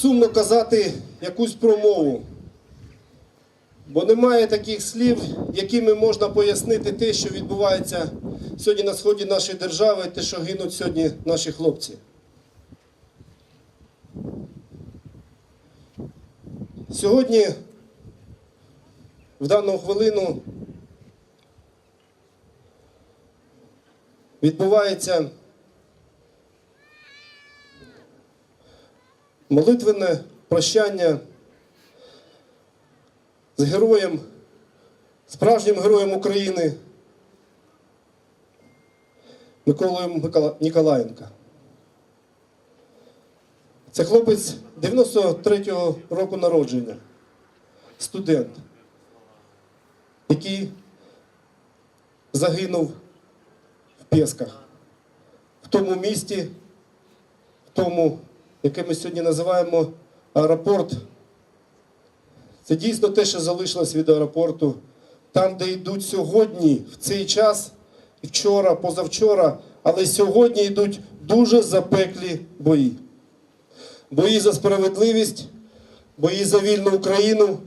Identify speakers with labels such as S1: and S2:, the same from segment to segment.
S1: сумно казати якусь промову, бо немає таких слів, якими можна пояснити те, що відбувається сьогодні на сході нашої держави, те, що гинуть сьогодні наші хлопці. Сьогодні, в дану хвилину, відбувається молитвене прощання з героєм, справжнім героєм України Миколою Ніколаєнка. Це хлопець 93-го року народження, студент, який загинув в Пєсках, в тому місті, в тому, яке ми сьогодні називаємо аеропорт. Це дійсно те, що залишилось від аеропорту, там, де йдуть сьогодні, в цей час, вчора, позавчора, але сьогодні йдуть дуже запеклі бої. Бої за справедливість, бої за вільну Україну,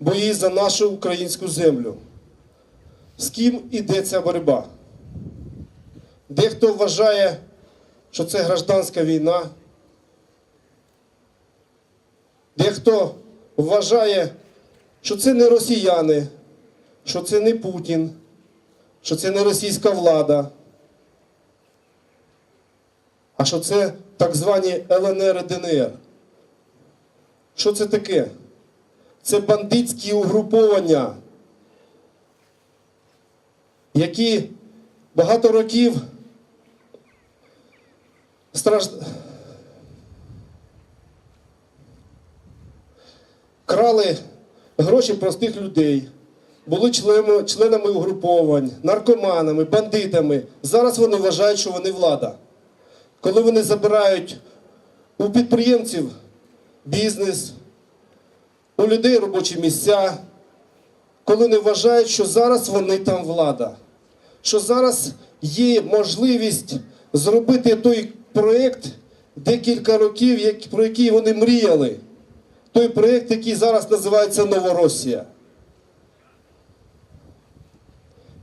S1: бої за нашу українську землю. З ким іде ця боротьба? Дехто вважає, що це гражданська війна. Дехто вважає, що це не росіяни, що це не Путін, що це не російська влада, а що це так звані ЛНР і ДНР. Що це таке? Це бандитські угруповання, які багато років стражд... крали гроші простих людей, були членами, членами угруповань, наркоманами, бандитами. Зараз вони вважають, що вони влада. Коли вони забирають у підприємців бізнес, у людей робочі місця, коли вони вважають, що зараз вони там влада, що зараз є можливість зробити той проєкт декілька років, про який вони мріяли. Той проєкт, який зараз називається Новоросія.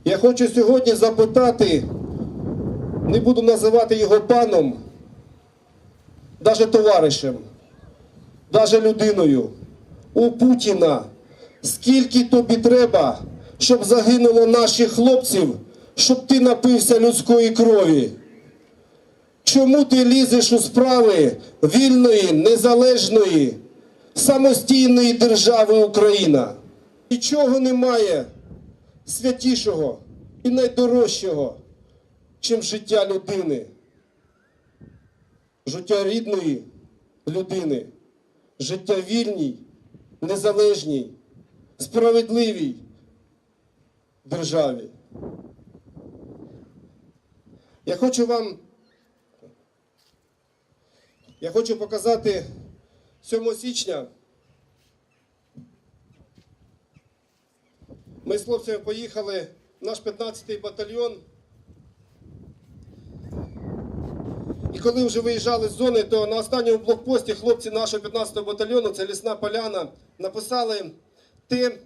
S1: Я хочу сьогодні запитати, не буду називати його паном, навіть товаришем, навіть людиною. У Путіна, скільки тобі треба, щоб загинуло наших хлопців, щоб ти напився людської крові? Чому ти лізеш у справи вільної, незалежної, самостійної держави Україна? Нічого немає святішого і найдорожчого, чим життя людини, життя рідної людини, життя вільній, незалежній, справедливій державі. Я хочу вам, я хочу показати 7 січня. Ми з хлопцями поїхали в наш 15-й батальйон. І коли вже виїжджали з зони, то на останньому блокпості хлопці нашого 15-го батальйону, це лісна поляна, написали те.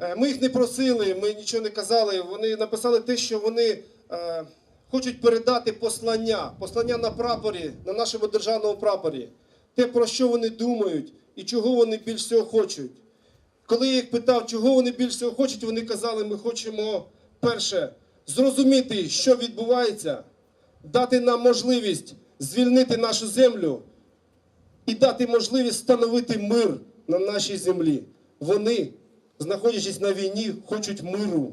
S1: е, Ми їх не просили, ми нічого не казали. Вони написали те, що вони е, хочуть передати послання, послання на прапорі, на нашому державному прапорі. Те, про що вони думають і чого вони більш всього хочуть. Коли я їх питав, чого вони більш всього хочуть, вони казали, ми хочемо перше зрозуміти, що відбувається, дати нам можливість звільнити нашу землю і дати можливість встановити мир на нашій землі. Вони, знаходячись на війні, хочуть миру,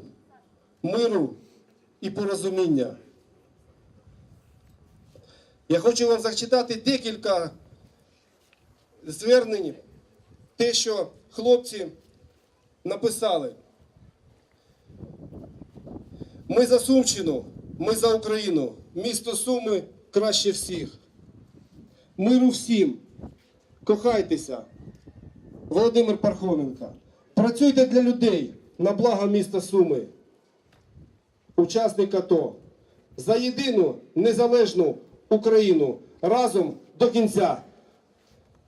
S1: миру і порозуміння. Я хочу вам зачитати декілька звернень, те, що хлопці написали. Ми за Сумщину, ми за Україну. Місто Суми краще всіх. Миру всім. Кохайтеся. Володимир Пархоменко. Працюйте для людей на благо міста Суми. Учасник АТО. За єдину незалежну Україну разом до кінця.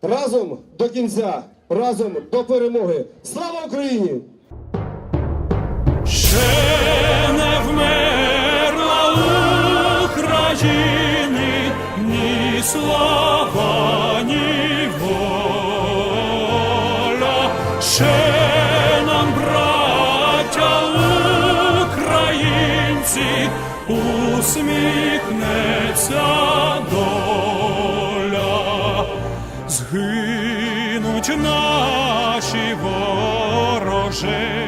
S1: Разом до кінця, разом до перемоги. Слава Україні!
S2: Ще не вмерла України ні слава, ні воля. Ще нам, браття українці, усміхнеться shame.